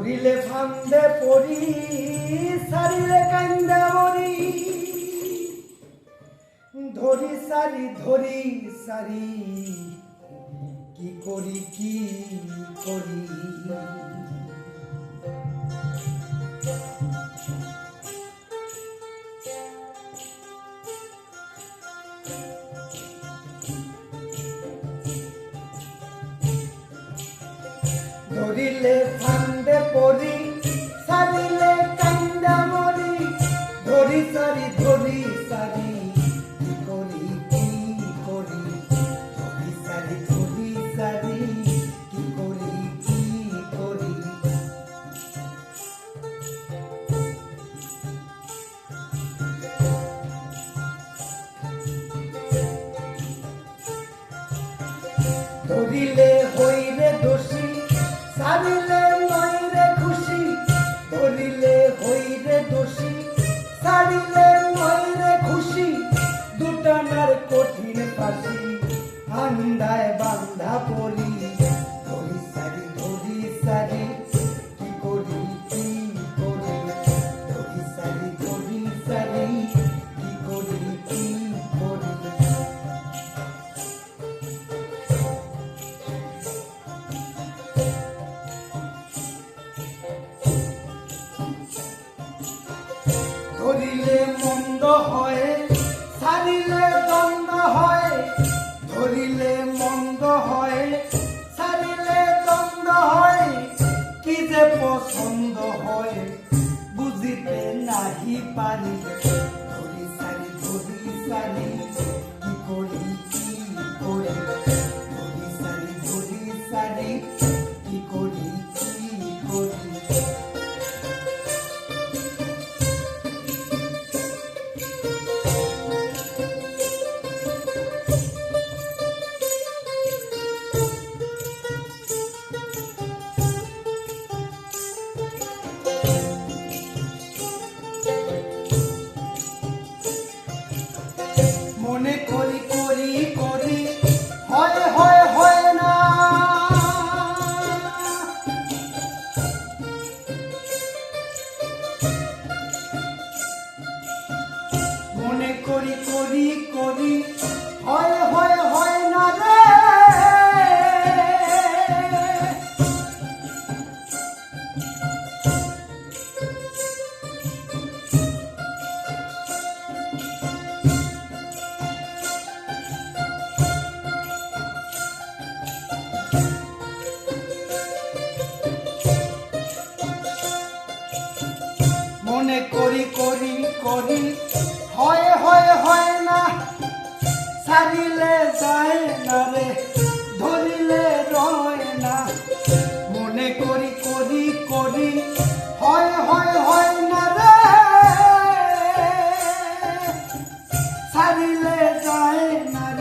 ধরিলে ফান্দে পড়ি, সারিলে কান্দা মরি। ধরি সারি ধরি সারি, কি করি কি করি? ধরিলে পড়ি, সারিলে কান্দা মরি, ধরি, সারি ধরি, সারি করি, কি করি, ধরি, সারি ধরি, সারি, কি করি কি করি। ধরিলে হইরে ফাঁসি আন্দায় বান্ধা পড়ি হয় সারিলে দ্বন্দ্ব হয় কি যে পছন্দ হয় বুঝিতে নাহি পারি করি করি করি। হয় হয় হয় না রে। মনে করি করি করি। হয় হয় হয় না। ছাড়িলে যায় না রে, ধরিলে রয় না। মনে করি করি করি, হয় হয় হয় না রে। ছাড়িলে যায় না রে।